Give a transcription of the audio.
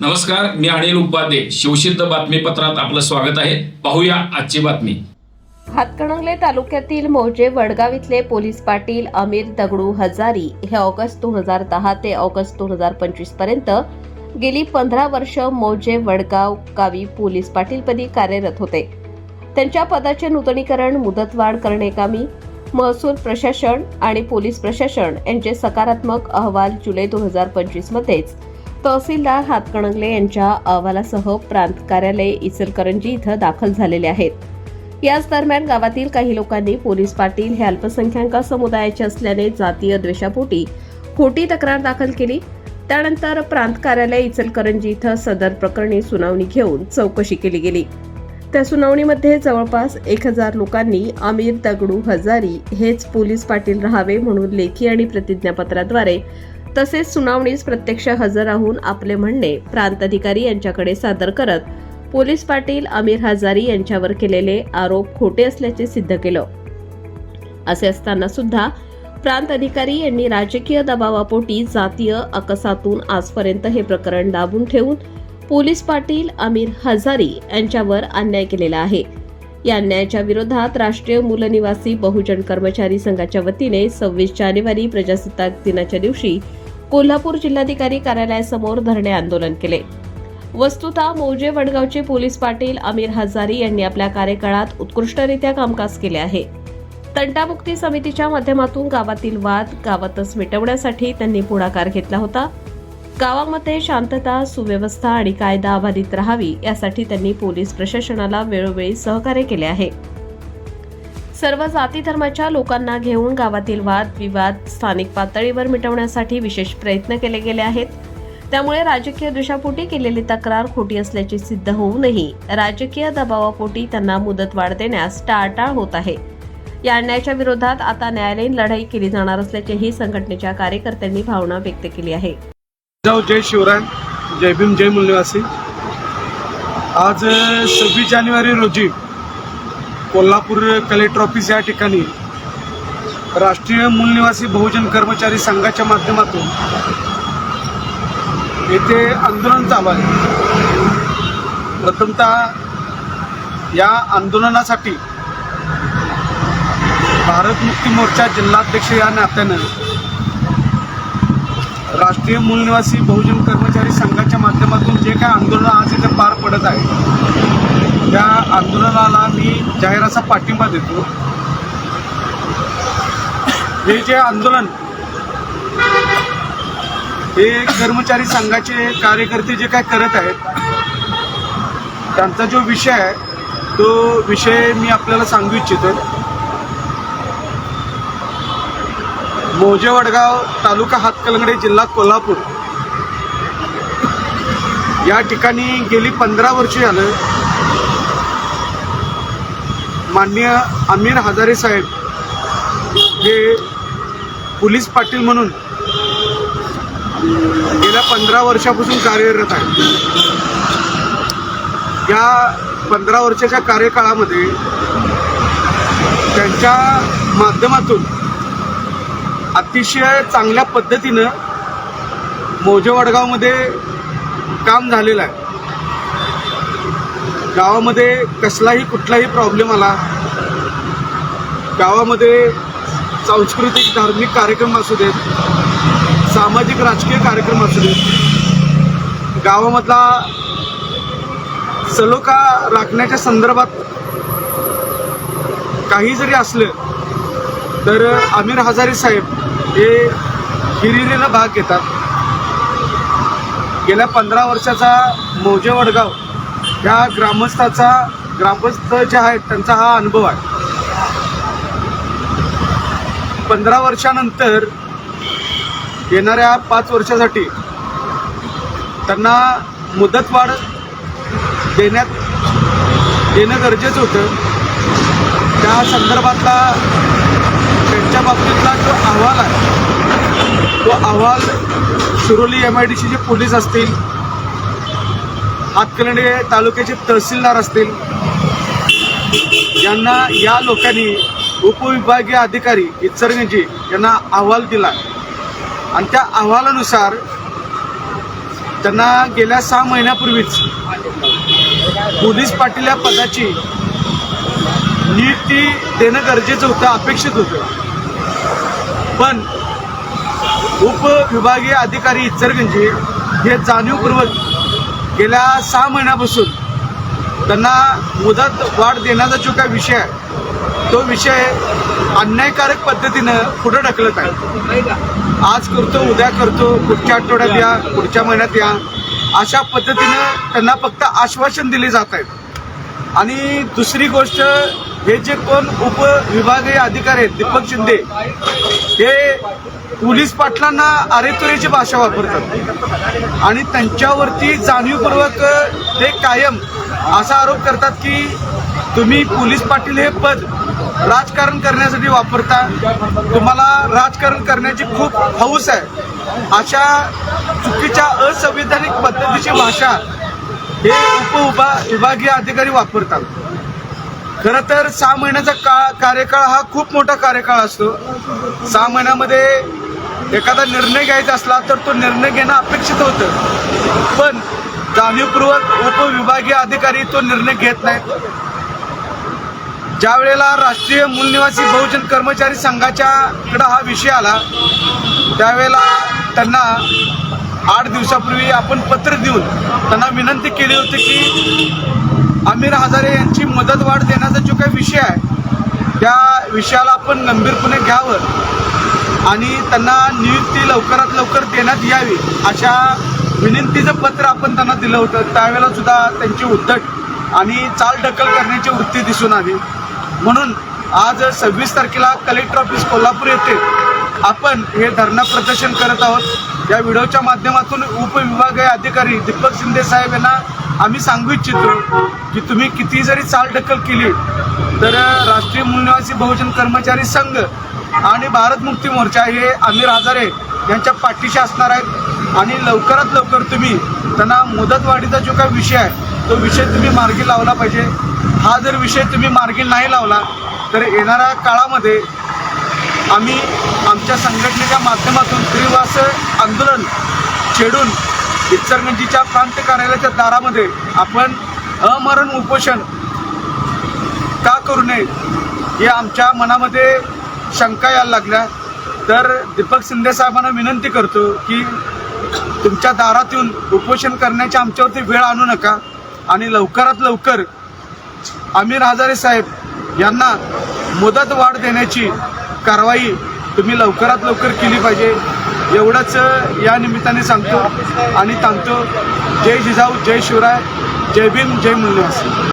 नमस्कार मी अनिल उपाध्ये. शिवसिद्ध बातमीपत्रात आपलं स्वागत आहे. पाहूया आजची बातमी. हातकणंगले तालुक्यातील मौजे वडगाव इथले पोलीस पाटील अमीर दगडू हजारी हे ऑगस्ट दोन हजार दहा ते ऑगस्ट दोन हजार पंचवीसपर्यंत गेली पंधरा वर्ष मौजे वडगाव गावी पोलीस पाटीलपदी कार्यरत होते. त्यांच्या पदाचे नूतनीकरण मुदतवाढ करणे कामी महसूल प्रशासन आणि पोलीस प्रशासन यांचे सकारात्मक अहवाल जुलै दोन हजार पंचवीसमध्येच तहसीलदार हातकणंगले यांच्या अहवालासह प्रांत कार्यालय इचलकरंजी इथं दाखल झालेले आहेत. याच दरम्यान गावातील काही लोकांनी पोलीस पाटील हे अल्पसंख्याक समुदायाचे असल्याने जातीय द्वेषापोटी खोटी तक्रार दाखल केली. त्यानंतर प्रांत कार्यालय इचलकरंजी इथं सदर प्रकरणी सुनावणी घेऊन चौकशी केली गेली. त्या सुनावणीमध्ये जवळपास एक हजार लोकांनी आमिर दगडू हजारी हेच पोलीस पाटील राहावे म्हणून लेखी आणि प्रतिज्ञापत्राद्वारे तसेच सुनावणीस प्रत्यक्ष हजर राहून आपले म्हणणे प्रांताधिकारी यांच्याकडे सादर करत पोलीस पाटील आमिर हजारी यांच्यावर केलेले आरोप खोटे असल्याचे सिद्ध केलं. असे असताना सुद्धा प्रांत अधिकारी यांनी राजकीय दबावापोटी जातीय अकसातून आजपर्यंत हे प्रकरण दाबून ठेवून पोलीस पाटील आमिर हजारी यांच्यावर अन्याय केलेला आहे. या अन्यायाच्या विरोधात राष्ट्रीय मूलनिवासी बहुजन कर्मचारी संघाच्या वतीने सव्वीस जानेवारी प्रजासत्ताक दिनाच्या दिवशी कोल्हापूर जिल्हाधिकारी कार्यालयासमोर धरणे आंदोलन केले. वस्तुता मौजे वडगावचे पोलीस पाटील आमिर हजारी यांनी आपल्या कार्यकाळात उत्कृष्टरित्या कामकाज केले आहे. तंटामुक्ती समितीच्या माध्यमातून गावातील वाद गावातच मिटवण्यासाठी त्यांनी पुढाकार घेतला होता. गावामध्ये शांतता सुव्यवस्था आणि कायदा अबाधित राहावी यासाठी त्यांनी पोलीस प्रशासनाला वेळोवेळी सहकार्य केले आहे. सर्व जाती धर्माच्या लोकांना घेऊन गावातील वाद विवाद स्थानिक पातळीवर मिटवण्यासाठी विशेष प्रयत्न केले गेले आहेत. त्यामुळे राजकीय दृशापोटी केलेली तक्रार खोटी असल्याचे सिद्ध होऊनही राजकीय दबावापोटी त्यांना मुदतवाढ देण्यास टाळटाळ होत आहे. या अन्यायाच्या विरोधात आता न्यायालयीन लढाई केली जाणार असल्याचेही संघटनेच्या कार्यकर्त्यांनी भावना व्यक्त केली आहे. जाऊ जय शिवराय जय भीम जय मूल्यवासी आज सव्वीस जानेवारी रोजी कोल्हापूर कलेक्टर ऑफिस या ठिकाणी राष्ट्रीय मूलनिवासी बहुजन कर्मचारी संघाच्या माध्यमातून येथे आंदोलन चालू आहे. प्रथमतः या आंदोलनासाठी भारत मुक्ती मोर्चा जिल्हाध्यक्ष या नात्यानं राष्ट्रीय मूलनिवासी बहुजन कर्मचारी संघाच्या माध्यमातून जे काय आंदोलन आज इथे पार पडत आहे त्या आंदोलनाला मी जाहीर असा पाठिंबा देतो. हे जे आंदोलन हे कर्मचारी संघाचे कार्यकर्ते जे काय करत आहेत त्यांचा जो विषय आहे तो विषय मी आपल्याला सांगू इच्छितो. मोजे वडगाव तालुका हातकलंगडे जिल्हा कोल्हापूर. या ठिकाणी गेली पंधरा वर्ष झालं. माननीय अमीर हजारे साहेब हे पोलीस पाटील म्हणून गेल्या पंधरा वर्षापासून कार्यरत आहे या पंधरा वर्षाच्या कार्यकाळामध्ये त्यांच्या माध्यमातून अतिशय चांगल्या पद्धतीनं मोजे वडगावमध्ये काम झालेलं आहे. गावामध्ये कसलाही कुठलाही प्रॉब्लेम आला गावामध्ये सांस्कृतिक धार्मिक कार्यक्रम असू देत सामाजिक राजकीय कार्यक्रम असू देत गावामधला सलोखा राखण्याच्या संदर्भात काही जरी असलं तर आमिर हजारे साहेब हे हिरिरीनं भाग घेतात. गेल्या पंधरा वर्षाचा मौजे वडगाव ह्या ग्रामस्थाचा ग्रामस्थ जे आहेत त्यांचा हा अनुभव आहे. पंधरा वर्षानंतर येणाऱ्या पाच वर्षासाठी त्यांना मुदतवाढ देण्यात देणं गरजेचं होतं. त्या संदर्भातला त्यांच्या बाबतीतला जो अहवाल आहे तो अहवाल शिरोली एम आय डी सीचे पोलीस असतील हातकलंडे तालुक्याचे तहसीलदार असतील यांना या लोकांनी उपविभागीय अधिकारी इचरगंजी यांना अहवाल दिला आणि त्या अहवालानुसार त्यांना गेल्या सहा महिन्यापूर्वीच पोलीस पाटील या पदाची नियुक्ती देणं गरजेचं होतं अपेक्षित होतं. पण उपविभागीय अधिकारी इचरगंजी हे जाणीवपूर्वक गेल्या सहा महिन्यापासून त्यांना मुदत वाढ देण्याचा जो काही विषय आहे तो विषय अन्यायकारक पद्धतीनं पुढे ढकलत आहे. आज करतो उद्या करतो पुढच्या आठवड्यात या पुढच्या महिन्यात या. अशा पद्धतीनं त्यांना फक्त आश्वासन दिले जात आहेत आणि दुसरी गोष्ट हे जे कोण उपविभागीय अधिकारी आहेत दीपक शिंदे हे पोलीस पाटलांना अरेतुरेची भाषा वापरतात. आणि त्यांच्यावरती जाणीवपूर्वक ते कायम असा आरोप करतात की तुम्ही पोलीस पाटील हे पद राजकारण करण्यासाठी वापरता. तुम्हाला राजकारण करण्याची खूप हौस आहे. अशा चुकीच्या असंविधानिक पद्धतीची भाषा हे उपविभा विभागीय अधिकारी वापरतात. खरं तर सहा महिन्याचा काळ कार्यकाळ हा खूप मोठा कार्यकाळ असतो. सहा महिन्यामध्ये एखादा निर्णय घ्यायचा असला तर तो निर्णय घेणं अपेक्षित होतं. पण जाणीवपूर्वक उपविभागीय अधिकारी तो निर्णय घेत नाहीत. ज्या वेळेला राष्ट्रीय मूलनिवासी बहुजन कर्मचारी संघाच्याकडं हा विषय आला त्यावेळेला त्यांना आठ दिवसापूर्वी आपण पत्र देऊन त्यांना विनंती केली होती की आमिर हजारे यांची मदत वाढ देण्याचा जो काही विषय आहे त्या विषयाला आपण गंभीरपणे घ्यावं. आणि त्यांना नियुक्ती लवकरात लवकर देण्यात यावी अशा विनंतीचं पत्र आपण त्यांना दिलं होतं. त्यावेळेला सुद्धा त्यांची उद्धट आणि चालढकल करण्याची वृत्ती दिसून आली. म्हणून आज सव्वीस तारखेला कलेक्टर ऑफिस कोल्हापूर येथे आपण हे धरणं प्रदर्शन करत आहोत. या व्हिडिओच्या माध्यमातून उपविभागीय अधिकारी दीपक शिंदे साहेब यांना आम्ही सांगू इच्छितो की तुम्ही किती जरी चालढकल केली तर राष्ट्रीय मूलनिवासी बहुजन कर्मचारी संघ आणि भारत मुक्ती मोर्चा हे आमिर हजारे यांच्या पाठीशी असणार आहेत. आणि लवकरात लवकर तुम्ही त्यांना मुदतवाढीचा जो काही विषय आहे तो विषय तुम्ही मार्गी लावला पाहिजे. हा जर विषय तुम्ही मार्गी नाही लावला तर येणाऱ्या काळामध्ये आम्ही आमच्या संघटनेच्या माध्यमातून त्रिवास आंदोलन छेडून इचलकरंजीच्या प्रांत कार्यालयाच्या दारामध्ये आपण अमरण उपोषण का करू नये हे आमच्या मनामध्ये शंका यायला लागल्या. तर दीपक शिंदे साहेबांना विनंती करतो की तुमच्या दारात येऊन उपोषण करण्याची आमच्यावरती वेळ आणू नका आणि लवकरात लवकर आमिर हजारे साहेब यांना मुदत वाढ देण्याची कारवाई तुम्ही लवकरात लवकर केली पाहिजे. एवढंच या निमित्ताने सांगतो आणि सांगतो जय जिजाऊ जय शिवराय जय भीम जय मूल्यवासी.